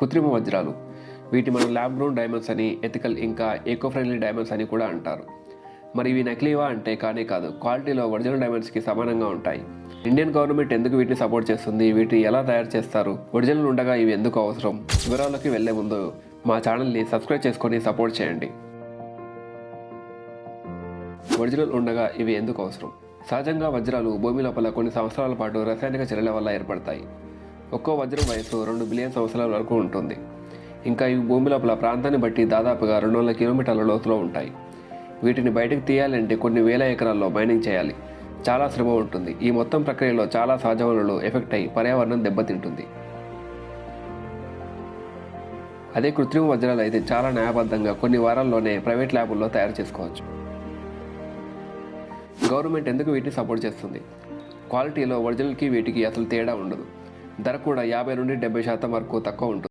కృత్రిమ వజ్రాలు. వీటి మనం ల్యాబ్ గ్రౌండ్ డైమండ్స్ అని ఎథికల్ ఇంకా ఎకో ఫ్రెండ్లీ డైమండ్స్ అని కూడా అంటారు. మరి ఇవి నకిలీవా అంటే కానే కాదు క్వాలిటీలో ఒరిజినల్ డైమండ్స్కి సమానంగా ఉంటాయి. ఇండియన్ గవర్నమెంట్ ఎందుకు వీటిని సపోర్ట్ చేస్తుంది? వీటిని ఎలా తయారు చేస్తారు? ఒరిజినల్ ఉండగా ఇవి ఎందుకు అవసరం? వివరాలకి వెళ్ళే ముందు మా ఛానల్ని సబ్స్క్రైబ్ చేసుకొని సపోర్ట్ చేయండి. ఒరిజినల్ ఉండగా ఇవి ఎందుకు అవసరం? సహజంగా వజ్రాలు భూమి లోపల కొన్ని సంవత్సరాల పాటు రసాయనిక చర్యల వల్ల ఏర్పడతాయి. ఒక్కో వజ్రం వయసు రెండు బిలియన్ సంవత్సరాల వరకు ఉంటుంది. ఇంకా ఇవి భూమి లోపల ప్రాంతాన్ని బట్టి దాదాపుగా రెండు వందల కిలోమీటర్ల లోతులో ఉంటాయి. వీటిని బయటకు తీయాలంటే కొన్ని వేల ఎకరాల్లో మైనింగ్ చేయాలి. చాలా శ్రమ ఉంటుంది. ఈ మొత్తం ప్రక్రియలో చాలా సహజ వనరులు ఎఫెక్ట్ అయి పర్యావరణం దెబ్బతింటుంది. అదే కృత్రిమ వజ్రాలు అయితే చాలా న్యాయబద్ధంగా కొన్ని వారాల్లోనే ప్రైవేట్ ల్యాబుల్లో తయారు చేసుకోవచ్చు. గవర్నమెంట్ ఎందుకు వీటిని సపోర్ట్ చేస్తుంది? క్వాలిటీలో ఒరిజినల్కి వీటికి అసలు తేడా ఉండదు. ధర కూడా యాభై నుండి డెబ్బై శాతం వరకు తక్కువ ఉంటుంది.